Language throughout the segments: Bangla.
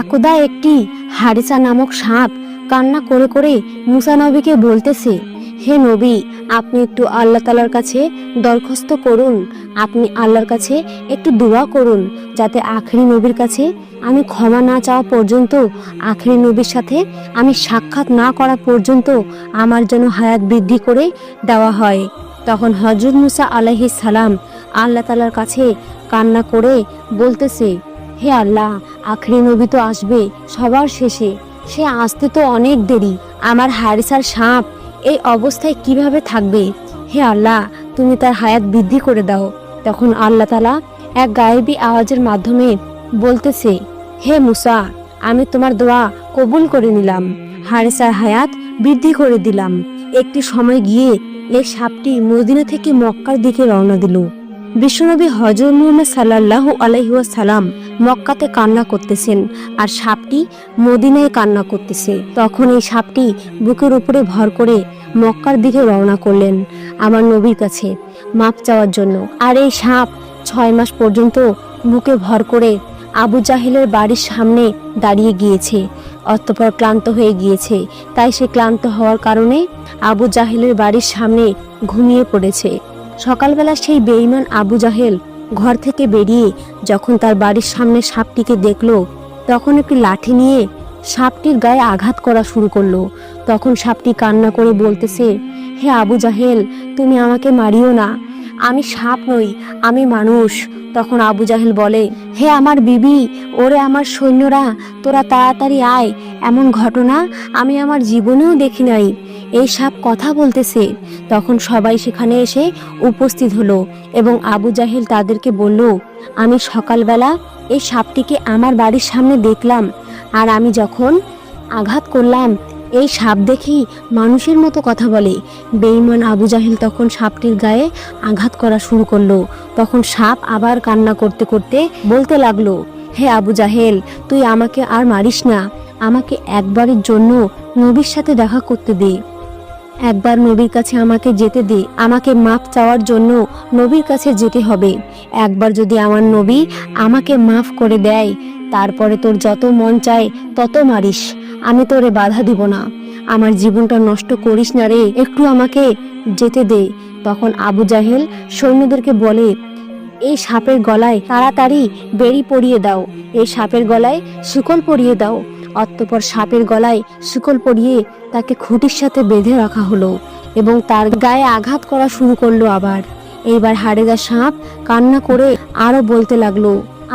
একদা একটি হারিসা নামক সাপ কান্না করে করে মুসা নবীকে বলতেছে, হে নবী, আপনি একটু আল্লাহ তালার কাছে দরখাস্ত করুন। আপনি আল্লাহর কাছে একটু দোয়া করুন, যাতে আখরি নবীর কাছে আমি ক্ষমা না চাওয়া পর্যন্ত, আখরি নবীর সাথে আমি সাক্ষাৎ না করা পর্যন্ত আমার যেন হায়াত বৃদ্ধি করে দেওয়া হয়। তখন হজরত মুসা আলাইহিস সালাম আল্লাহ তালার কাছে কান্না করে বলতেছে হে আল্লাহ, আখরি নবী তো আসবে সবার শেষে। সে আসতে তো অনেক দেরি। আমার হারিসার সাপ এই অবস্থায় কীভাবে থাকবে? হে আল্লাহ, তুমি তার হায়াত বৃদ্ধি করে দাও। তখন আল্লাহ তালা এক গায়েবী আওয়াজের মাধ্যমে বলতেছে, হে মুসা, আমি তোমার দোয়া কবুল করে নিলাম। হারিসার হায়াত বৃদ্ধি করে দিলাম। একটি সময় গিয়ে এই সাপটি মদিনা থেকে মক্কার দিকে রওনা দিল। বিশ্বনবী হজর মুহাম্মদ সাল্লাল্লাহু আলাইহি সালাম মক্কাতে কান্না করতেছেন আর সাপটি মদিনায় কান্না করতেছে। তখন এই সাপটি বুকের উপরে ভর করে মক্কার দিকে রওনা করলেন আমার নবীর কাছে মাপ চাওয়ার জন্য। আর এই সাপ ছয় মাস পর্যন্ত বুকে ভর করে আবু জাহিলের বাড়ির সামনে দাঁড়িয়ে গিয়েছে, অতঃপর ক্লান্ত হয়ে গিয়েছে। তাই সে ক্লান্ত হওয়ার কারণে আবু জাহিলের বাড়ির সামনে ঘুমিয়ে পড়েছে। সকালবেলা সেই বেঈমান আবু জাহেল ঘর থেকে বেরিয়ে যখন তার বাড়ির সামনে সাপটিকে দেখল, তখন একটি লাঠি নিয়ে সাপটির গায়ে আঘাত করা শুরু করল। তখন সাপটি কান্না করে বলতেছে, হে আবু জাহেল, তুমি আমাকে মারিও না। আমি সাপ নই, আমি মানুষ। তখন আবু জাহেল বলে, হে আমার বিবি, ওরে আমার সৈন্যরা, তোরা তাড়াতাড়ি আয়, এমন ঘটনা আমি আমার জীবনেও দেখি নাই। এই সাপ কথা বলতেছে। তখন সবাই সেখানে এসে উপস্থিত হলো এবং আবু জাহেল তাদেরকে বলল, আমি সকালবেলা এই সাপটিকে আমার বাড়ির সামনে দেখলাম, আর আমি যখন আঘাত করলাম এই সাপ দেখি মানুষের মতো কথা বলে। বেঈমান আবু জাহেল তখন সাপটির গায়ে আঘাত করা শুরু করল। তখন সাপ আবার কান্না করতে করতে বলতে লাগল, হে আবু জাহেল, তুই আমাকে আর মারিস না। আমাকে একবারের জন্য নবীর সাথে দেখা করতে দে। একবার নবীর কাছে আমাকে যেতে দে। আমাকে মাপ চাওয়ার জন্য নবীর কাছে যেতে হবে। একবার যদি আমার নবী আমাকে মাফ করে দেয়, তারপরে তোর যত মন চায় তত মারিস। আমি তোরে বাধা দিব না। আমার জীবনটা নষ্ট করিস না রে। একটু আমাকে যেতে দে। তখন আবু জাহেল সৈন্যদেরকে বলে, এই সাপের গলায় তাড়াতাড়ি বেরি পরিয়ে দাও। এই সাপের গলায় শিকল পরিয়ে দাও। অতঃপর সাপের গলায় শিকল পরিয়ে তাকে খুঁটির সাথে বেঁধে রাখা হলো এবং তার গায়ে আঘাত করা শুরু করল আবার। এইবার হাড়েদা সাপ কান্না করে আরও বলতে লাগল,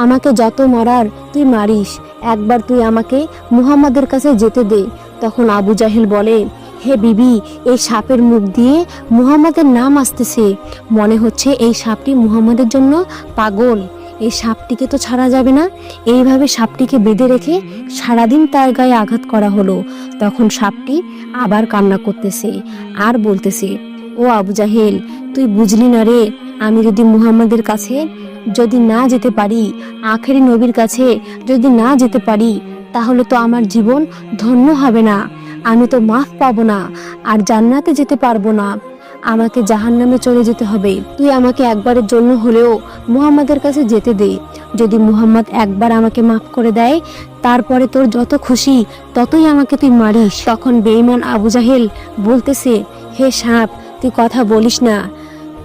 আমাকে যত মরার তুই মারিস। একবার তুই আমাকে মুহাম্মাদের কাছে যেতে দে। তখন আবু জাহেল বলে, হে বিবি, এই সাপের মুখ দিয়ে মুহাম্মাদের নাম আসতেছে। মনে হচ্ছে এই সাপটি মুহাম্মাদের জন্য পাগল। এই সাপটিকে তো ছাড়া যাবে না। এইভাবে সাপটিকে বেঁধে রেখে সারাদিন তার গায়ে আঘাত করা হলো। তখন সাপটি আবার কান্না করতেছে আর বলতেছে, ও আবু জাহেল, তুই বুঝলি না রে, আমি যদি মুহাম্মাদের কাছে যদি না যেতে পারি, আখেরি নবীর কাছে যদি না যেতে পারি, তাহলে তো আমার জীবন ধন্য হবে না। আমি তো মাফ পাবো না, আর জান্নাতে যেতে পারব না। আমাকে জাহান্নামে চলে যেতে হবে। তুই আমাকে একবারের জন্য হলেও মুহাম্মাদের কাছে যেতে দে। যদি মুহাম্মদ একবার আমাকে মাফ করে দেয়, তারপরে তোর যত খুশি, ততই আমাকে তুই মারিস। তখন বেঈমান আবু জাহেল বলতেছে, হে সাপ, তুই কথা বলিস না।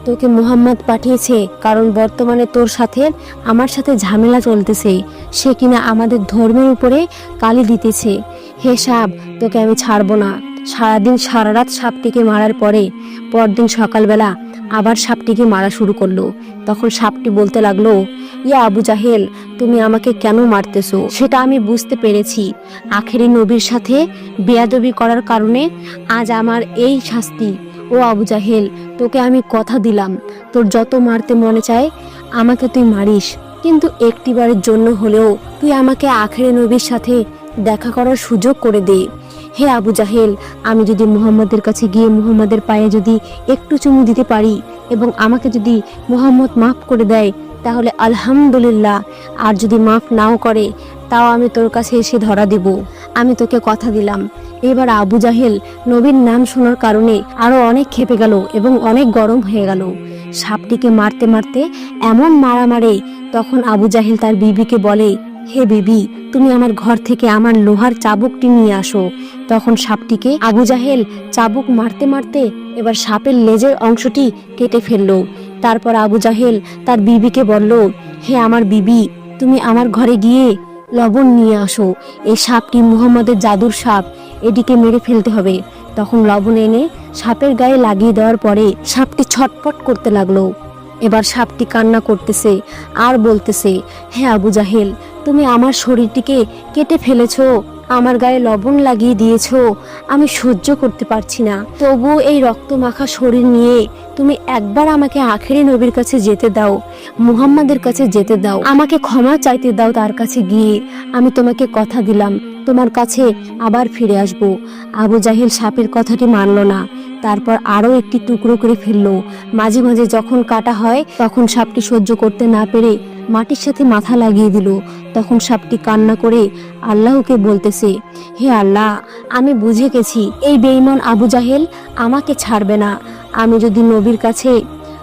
তোকে মুহাম্মদ পাঠিয়েছে, কারণ বর্তমানে তোর সাথে, আমার সাথে ঝামেলা চলতেছে। সে কিনা আমাদের ধর্মের উপরে কালি দিতেছে। হে সাপ তোকে আমি ছাড়বো না। সারাদিন সারা রাত সাপটিকে মারার পরে, পরদিন সকালবেলা আবার সাপটিকে মারা শুরু করল। তখন সাপটি বলতে লাগল, ইয়া আবু জাহেল, তুমি আমাকে কেন মারতেছো? সেটা আমি বুঝতে পেরেছি। আখেরি নবীর সাথে বেয়াদবি করার কারণে আজ আমার এই শাস্তি ও আবু জাহেল, তোকে আমি কথা দিলাম। তোর যত মারতে মনে চায়, আমাকে তুই মারিস। কিন্তু একটিবারের জন্য হলেও তুই আমাকে আখেরে নবীর সাথে দেখা করার সুযোগ করে দে। হে আবু জাহেল, আমি যদি মুহাম্মদের কাছে গিয়ে মুহাম্মদের পায়ে যদি একটু চুমু দিতে পারি এবং আমাকে যদি মুহাম্মদ মাফ করে দেয়, তাহলে আলহামদুলিল্লাহ। আর যদি মাফ নাও করে তাও আমি তোর কাছে এসে ধরা দেব। আমি তোকে কথা দিলাম। এবার আবু জাহেল নবীর নাম শোনার কারণে আরও অনেক খেপে গেল এবং অনেক গরম হয়ে গেল। সাপটিকে মারতে মারতে এমন মারা মারে তখন আবু জাহেল তার বিবিকে বলে, হে বিবি, তুমি আমার ঘর থেকে আমার লোহার চাবুকটি নিয়ে আসো। তখন সাপটিকে আবু জাহেল চাবুক মারতে মারতে এবার সাপের লেজের অংশটি কেটে ফেলল। তারপর আবু জাহেল তার বিবিকে বলল, হে আমার বিবি, তুমি আমার ঘরে গিয়ে লবণ নিয়ে আসো। এই সাপটি মুহাম্মদের জাদুর সাপ। এটিকে মেরে ফেলতে হবে। তখন লবণ এনে সাপের গায়ে লাগিয়ে দেওয়ার পরে সাপটি ছটপট করতে লাগল। এবার সাপটি কান্না করতেছে, আর বলতেছে হ্যাঁ আবু জাহেল, তুমি আমার শরীরটিকে কেটে ফেলেছো। আমার গায়ে লবণ লাগিয়ে দিয়েছ, আমি সহ্য করতে পারছি না। তবু এই রক্ত মাখা শরীর নিয়ে তুমি একবার আমাকে আখেরি নবীর কাছে যেতে দাও, মুহাম্মাদের কাছে যেতে দাও। আমাকে ক্ষমা চাইতে দাও তার কাছে গিয়ে। আমি তোমাকে কথা দিলাম, তোমার কাছে আবার ফিরে আসব। আবু জাহিল সাপের কথাটি মানল না, তারপর আরও একটি টুকরো করে ফেলল। মাঝে মাঝে যখন কাটা হয়, তখন সাপটি সহ্য করতে না পেরে মাটির সাথে মাথা লাগিয়ে দিল। তখন সাপটি কান্না করে আল্লাহকে বলতেছে, হে আল্লাহ, আমি বুঝে গেছি, এই বেঈমান আবু জাহেল আমাকে ছাড়বে না। আমি যদি নবীর কাছে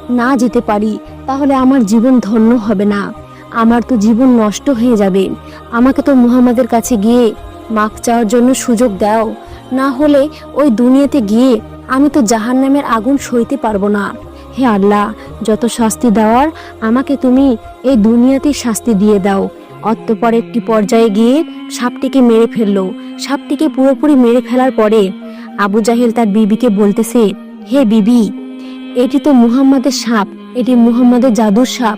না যেতে পারি, তাহলে আমার জীবন ধন্য হবে না। আমার তো জীবন নষ্ট হয়ে যাবে। আমাকে তো মুহাম্মাদের কাছে গিয়ে মাখ চাওয়ার জন্য সুযোগ দাও। না হলে ওই দুনিয়াতে গিয়ে আমি তো জাহান্নামের আগুন সইতে পারব না। হে আল্লাহ, যত শাস্তি দেওয়ার, আমাকে তুমি এই দুনিয়াতেই শাস্তি দিয়ে দাও। অতঃপর একটি পর্যায়ে গিয়ে সাপটিকে মেরে ফেলল। সাপটিকে পুরোপুরি মেরে ফেলার পরে আবু জাহেল তার বিবিকে বলতেছে, হে বিবি, এটি তো মুহাম্মাদের সাপ, এটি মুহাম্মাদের জাদুর সাপ,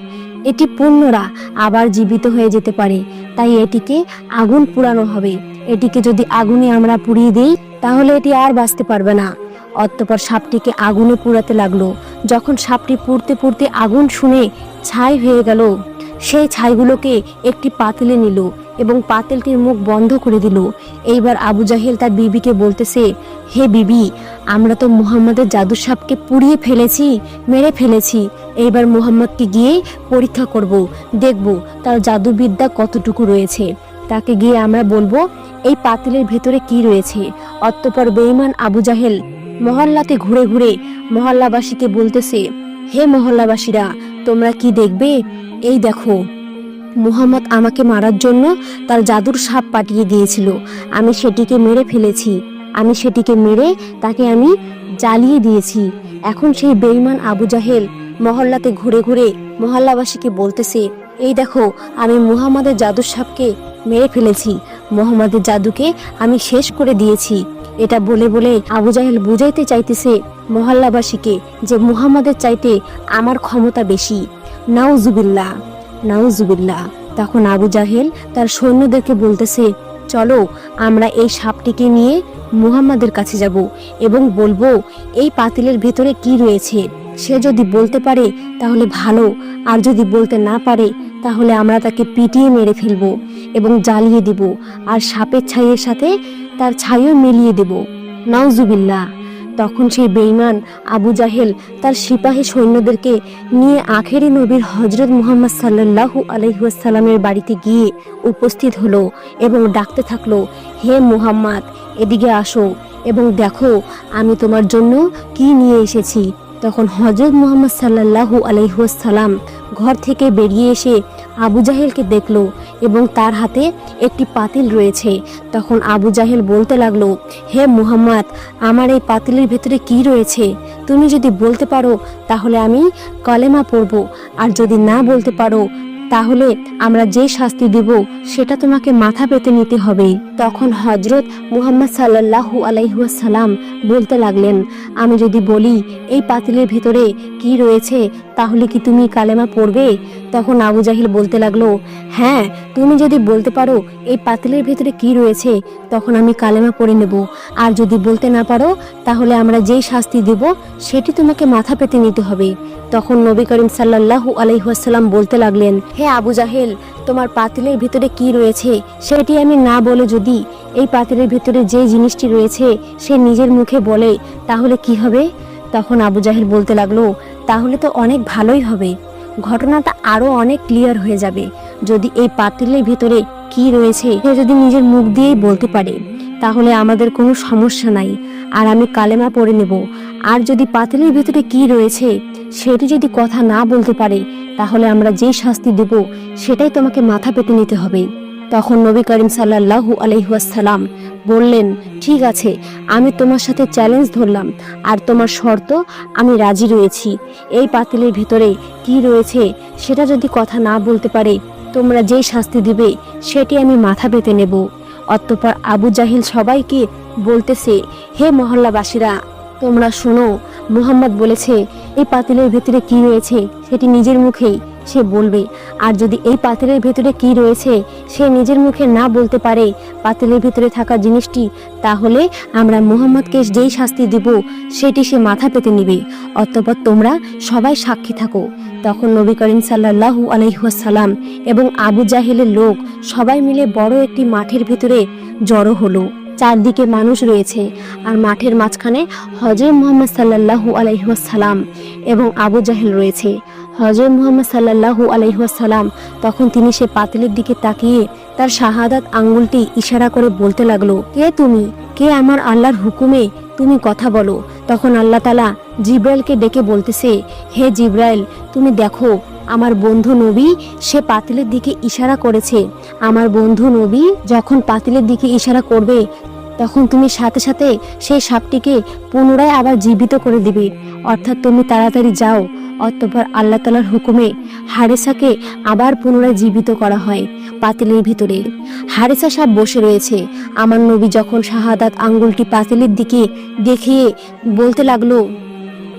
এটি পূর্ণরা আবার জীবিত হয়ে যেতে পারে, তাই এটিকে আগুন পুরানো হবে। এটিকে যদি আগুনে আমরা পুড়িয়ে দিই, তাহলে এটি আর বাঁচতে পারবে না। অতঃপর সাপটিকে আগুনে পুড়াতে লাগল। যখন সাপটি পুড়তে পুড়তে আগুন শুনে ছাই হয়ে গেল সেই ছাইগুলোকে একটি পাতিলে নিল এবং পাতিলটির মুখ বন্ধ করে দিল। এইবার আবু জাহেল তার বিবিকে বলতেছে, হে বিবি, আমরা তো মুহাম্মাদের জাদু সাপকে পুড়িয়ে ফেলেছি, মেরে ফেলেছি। এইবার মুহাম্মদকে গিয়ে পরীক্ষা করব, দেখব তার জাদুবিদ্যা কতটুকু রয়েছে। তাকে গিয়ে আমরা বলব, এই পাতিলের ভেতরে কি রয়েছে? অতঃপর বেঈমান আবু জাহেল মহল্লাতে ঘুরে ঘুরে মহল্লাবাসীকে বলতেছে, হে মহল্লাবাসীরা, তোমরা কি দেখবে? এই দেখো, মুহাম্মদ আমাকে মারার জন্য তার জাদুর সাপ পাঠিয়ে দিয়েছিল। আমি সেটিকে মেরে ফেলেছি। আমি সেটিকে মেরে তাকে আমি জ্বালিয়ে দিয়েছি। এখন সেই বেঈমান আবু জাহেল মহল্লাতে ঘুরে ঘুরে মহল্লাবাসীকে বলতেছে, এই দেখো, আমি মুহাম্মাদের জাদুর সাপকে মেরে ফেলেছি। মোহাম্মদের জাদুকে আমি শেষ করে দিয়েছি। এটা বলে বলে আবু জাহেল বুঝাইতে চাইতেছে মহল্লাবাসীকে যে মুহাম্মাদের চাইতে আমার ক্ষমতা বেশি। নাউজুবিল্লাহ নাউজুবিল্লাহ। তখন আবু জাহেল তার সৈন্যদেরকে বলতেছে, চলো, আমরা এই সাপটিকে নিয়ে মুহাম্মাদের কাছে যাব এবং বলব, এই পাতিলের ভেতরে কি রয়েছে? সে যদি বলতে পারে, তাহলে ভালো। আর যদি বলতে না পারে, তাহলে আমরা তাকে পিটিয়ে মেরে ফেলব এবং জ্বালিয়ে দিব। আর সাপের ছাইয়ের সাথে তার ছাইও মিলিয়ে দেব। নাউজুবিল্লাহ। তখন সেই বেঈমান আবু জাহেল তার সিপাহী সৈন্যদেরকে নিয়ে আখেরি নবীর হজরত মুহাম্মদ সাল্লাল্লাহু আলহিহাসাল্লামের বাড়িতে গিয়ে উপস্থিত হলো এবং ডাকতে থাকল, হে মুহাম্মদ, এদিকে আসো এবং দেখো আমি তোমার জন্য কি নিয়ে এসেছি। তখন হজরত মুহাম্মদ সাল্লাল্লাহু আলহিহাসাল্লাম ঘর থেকে বেরিয়ে এসে আবু জাহেলকে দেখল এবং তার হাতে একটি পাতিল রয়েছে। তখন আবু জাহেল বলতে লাগল, হে মুহাম্মদ, আমার এই পাতিলের ভেতরে কি রয়েছে? তুমি যদি বলতে পারো, তাহলে আমি কলেমা পড়ব। আর যদি না বলতে পারো তাহলে আমরা যে শাস্তি দেব, সেটা তোমাকে মাথা পেতে নিতে হবে। তখন হজরত মুহাম্মদ সাল্লাল্লাহু আলাইহাসাল্লাম বলতে লাগলেন, আমি যদি বলি, এই পাতিলের ভেতরে কি রয়েছে, তাহলে কি তুমি কালেমা পড়বে? তখন আবু জাহিল বলতে লাগল হ্যাঁ তুমি যদি বলতে পারো, এই পাতিলের ভেতরে কি রয়েছে, তখন আমি কালেমা পড়ে নেব। আর যদি বলতে না পারো, তাহলে আমরা যেই শাস্তি দেব, সেটি তোমাকে মাথা পেতে নিতে হবে। তখন নবী করিম সাল্লাল্লাহু আলাইহাসাল্লাম বলতে লাগলেন, হে আবু জাহেল, তোমার পাতিলের ভিতরে কি রয়েছে? সেটি আমি না বলে যদি এই পাতিলের ভিতরে যে জিনিসটি রয়েছে সে নিজের মুখে বলে, তাহলে কি হবে? তখন আবু জাহেল বলতে লাগল, তাহলে তো অনেক ভালোই হবে। ঘটনাটা আরও অনেক ক্লিয়ার হয়ে যাবে। যদি এই পাতিলের ভিতরে কি রয়েছে, সে যদি নিজের মুখ দিয়েই বলতে পারে, তাহলে আমাদের কোনো সমস্যা নাই। আর আমি কালেমা পড়ে নেব। আর যদি পাতিলের ভিতরে কি রয়েছে সেটি যদি কথা না বলতে পারে, তাহলে আমরা যেই শাস্তি দেব, সেটাই তোমাকে মাথা পেতে নিতে হবে। তখন নবী করিম সাল্লাল্লাহু আলহিহাসাল্লাম বললেন, ঠিক আছে, আমি তোমার সাথে চ্যালেঞ্জ ধরলাম, আর তোমার শর্ত, আমি রাজি রয়েছি। এই পাতিলের ভিতরে কি রয়েছে, সেটা যদি কথা না বলতে পারে, তোমরা যেই শাস্তি দিবে, সেটি আমি মাথা পেতে নেব। অতঃপর আবু জাহিল সবাইকে বলতেছে, হে মহল্লাবাসীরা, তোমরা শোনো, মুহাম্মদ বলেছে এই পাতিলের ভেতরে কি রয়েছে সেটি নিজের মুখেই সে বলবে। আর যদি এই পাতিলের ভেতরে কি রয়েছে সে নিজের মুখে না বলতে পারে পাতিলের ভেতরে থাকা জিনিসটি, তাহলে আমরা মুহাম্মদকে যেই শাস্তি দেব সেটি সে মাথা পেতে নিবে। অতঃপর তোমরা সবাই সাক্ষী থাকো। তখন নবী করিম সাল্লাল্লাহু আলহিহাসাল্লাম এবং আবু জাহেলের লোক সবাই মিলে বড় একটি মাঠের ভিতরে জড়ো হলো। চারদিকে মানুষ রয়েছে আর মাঠের মাঝখানে হজরত মোহাম্মদ সাল্লাল্লাহু আলাইহাসাল্লাম এবং আবু জাহেল রয়েছে। হজরত মোহাম্মদ সাল্লাল্লাহু আলাইহাসাল্লাম তখন তিনি সে পাতিলের দিকে তাকিয়ে তার শাহাদাত আঙ্গুলটি ইশারা করে বলতে লাগল, কে তুমি? কে আমার আল্লাহর হুকুমে তুমি কথা বলো? তখন আল্লাহ তালা জিব্রাইলকে ডেকে বলতেছে, হে জিব্রাইল, তুমি দেখো আমার বন্ধু নবী সে পাতিলের দিকে ইশারা করেছে। আমার বন্ধু নবী যখন পাতিলের দিকে ইশারা করবে, তখন তুমি সাথে সাথে সেই সাপটিকে পুনরায় আবার জীবিত করে দিবে। অর্থাৎ তুমি তাড়াতাড়ি যাও, অতঃপর আল্লাহ তালার হুকুমে হারেসাকে আবার পুনরায় জীবিত করা হয় পাতিলের ভিতরে। হারেসা সাপ বসে রয়েছে। আমার নবী যখন শাহাদাত আঙ্গুলটি পাতিলের দিকে দেখিয়ে বলতে লাগল,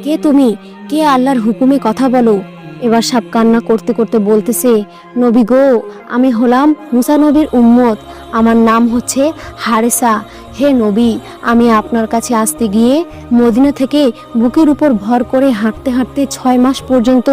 কে তুমি? কে আল্লাহর হুকুমে কথা বলো? এবার সাপ কান্না করতে করতে বলতেছে, নবী গো, আমি হলাম মুসা নবীর উম্মত। আমার নাম হচ্ছে হারেসা। হে নবী, আমি আপনার কাছে আসতে গিয়ে মদিনা থেকে বুকের উপর ভর করে হাঁটতে হাঁটতে ছয় মাস পর্যন্ত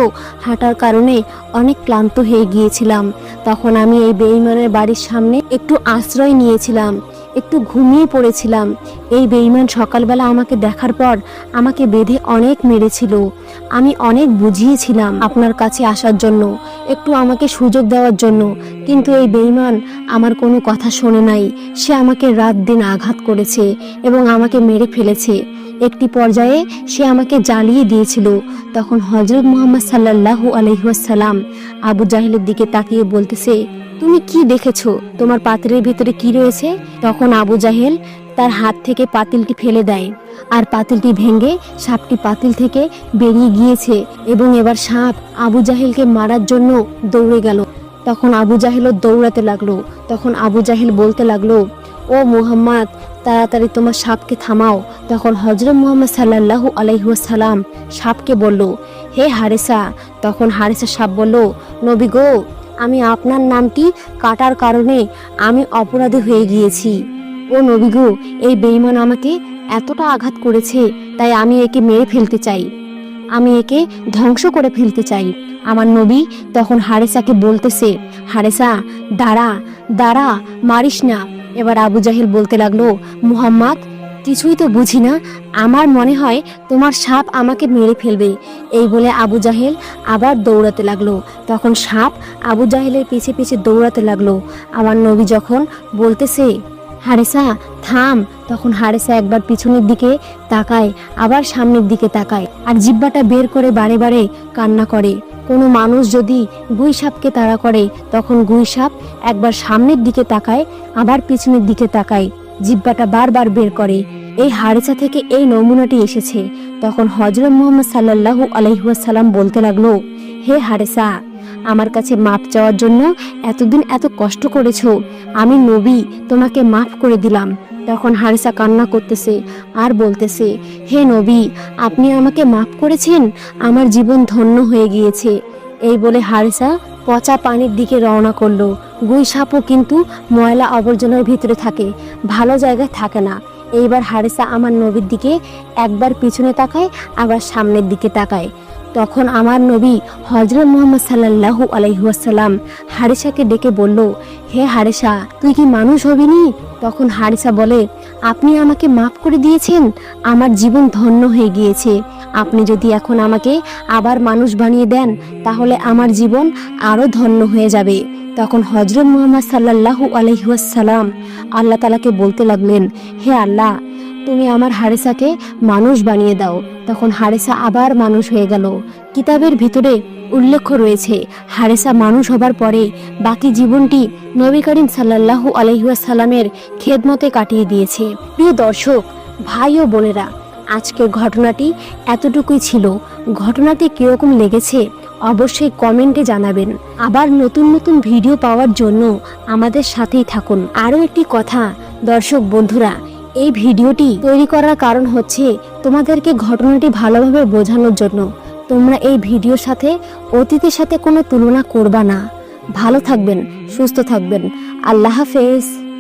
হাঁটার কারণে অনেক ক্লান্ত হয়ে গিয়েছিলাম। তখন আমি এই বেইমানের বাড়ির সামনে একটু আশ্রয় নিয়েছিলাম। একটু ঘুমিয়ে পড়েছিলাম। এই বেইমান সকালবেলা আমাকে দেখার পর আমাকে বেঁধে অনেক মেরেছিল। আমি অনেক বুঝিয়েছিলাম আপনার কাছে আসার জন্য, একটু আমাকে সুযোগ দেওয়ার জন্য। কিন্তু এই বেইমান আমার কোনো কথা শোনে নাই। সে আমাকে রাত দিন আঘাত করেছে এবং আমাকে মেরে ফেলেছে। একটি পর্যায়ে সে আমাকে জ্বালিয়ে দিয়েছিল। তখন হজরত মোহাম্মদ সাল্লাল্লাহু আলহিহাসাল্লাম আবু জাহেলের দিকে তাকিয়ে বলতেছে, তুমি কি দেখেছ? তোমার পাত্রের ভিতরে কি রয়েছে? তখন আবু জাহেল তার হাত থেকে পাতিলটি ফেলে দেয় আর পাতিলটি ভেঙে সাপটি পাতিল থেকে বেরিয়ে গিয়েছে এবং এবার সাপ আবু জাহেলকে মারার জন্য দৌড়ে গেল। তখন আবু জাহেলও দৌড়াতে লাগল। তখন আবু জাহেল বলতে লাগল, ও মুহাম্মদ তাড়াতাড়ি তোমার সাপকে থামাও। তখন হজরত মুহাম্মদ সাল্লাল্লাহু আলাইহাসাল্লাম সাপকে বলল, হে হারেসা। তখন হারেসা সাপ বলল, নবী গো, আমি আপনার নামটি কাটার কারণে আমি অপরাধী হয়ে গিয়েছি। ও নবী গো, এই বেইমান আমাকে এতটা আঘাত করেছে, তাই আমি একে মেরে ফেলতে চাই। আমি একে ধ্বংস করে ফেলতে চাই। আমার নবী তখন হারেসাকে বলতেছে, হারেসা, দাঁড়া দাঁড়া, মারিস না। এবার আবু জাহিল বলতে লাগল, মুহাম্মদ, কিছুই তো বুঝি না। আমার মনে হয় তোমার সাপ আমাকে মেরে ফেলবে। এই বলে আবু জাহেল আবার দৌড়াতে লাগল। তখন সাপ আবু জাহেলের পিছে পিছে দৌড়াতে লাগল। আমার নবী যখন বলতেছে, হারেসা, থাম, তখন হারেসা একবার পিছনের দিকে তাকায়, আবার সামনের দিকে তাকায়, আর জিব্বাটা বের করে বারে বারে কান্না করে। কোনো মানুষ যদি গুই সাপকে তাড়া করে, তখন গুই সাপ একবার সামনের দিকে তাকায়, আবার পিছনের দিকে তাকায়। জিব্বাটা বারবার বের করে। এই হারেসা থেকে এই নমুনাটি এসেছে। তখন হজরত মোহাম্মদ সাল্লাল্লাহু আলহিহাসাল্লাম বলতে লাগল, হে হারেসা আমার কাছে মাপ চাওয়ার জন্য এতদিন এত কষ্ট করেছ। আমি নবী, তোমাকে মাফ করে দিলাম। তখন হারেসা কান্না করতেছে আর বলতেছে, হে নবী, আপনি আমাকে মাফ করেছেন? আমার জীবন ধন্য হয়ে গিয়েছে। এই বলে হারেসা পচা পানির দিকে রওনা করল। গুই সাপও কিন্তু ময়লা আবর্জনার ভিতরে থাকে, ভালো জায়গায় থাকে না। এইবার হারেসা আমার নবীর দিকে একবার পিছনে তাকায়, আবার সামনের দিকে তাকায়। তখন আমার নবী হজরত মোহাম্মদ সাল্লাল্লাহু আলাইহাসাল্লাম হারেসাকে ডেকে বলল, হে হারেসা, তুই কি মানুষ হবিনি তখন হারেসা বলে, আপনি আমাকে মাফ করে দিয়েছেন, আমার জীবন ধন্য হয়ে গিয়েছে। আপনি যদি এখন আমাকে আবার মানুষ বানিয়ে দেন, তাহলে আমার জীবন আরও ধন্য হয়ে যাবে। তখন হজরত মোহাম্মদ সাল্লাল্লাহু আলহিহাসাল্লাম আল্লাহ তালাকে বলতে লাগলেন, হে আল্লাহ তুমি আমার হারেসাকে মানুষ বানিয়ে দাও। তখন হারেসা আবার মানুষ হয়ে গেল। কিতাবের ভিতরে উল্লেখ রয়েছে, হারেসা মানুষ হবার পরে বাকি জীবনটি নবী করিম সাল্লাল্লাহু আলহিউসাল্লামের খেদমতে কাটিয়ে দিয়েছে। প্রিয় দর্শক, ভাই ও বোনেরা, আজকের ঘটনাটি এতটুকুই ছিল। ঘটনাটি কীরকম লেগেছে অবশ্যই কমেন্টে জানাবেন। আবার নতুন নতুন ভিডিও পাওয়ার জন্য আমাদের সাথেই থাকুন। আরও একটি কথা, দর্শক বন্ধুরা এই ভিডিওটি তৈরি করার কারণ হচ্ছে তোমাদেরকে ঘটনাটি ভালোভাবে বোঝানোর জন্য। তোমরা এই ভিডিওর সাথে অতীতের সাথে কোনো তুলনা করবা না। ভালো থাকবেন, সুস্থ থাকবেন। আল্লাহ হাফেজ।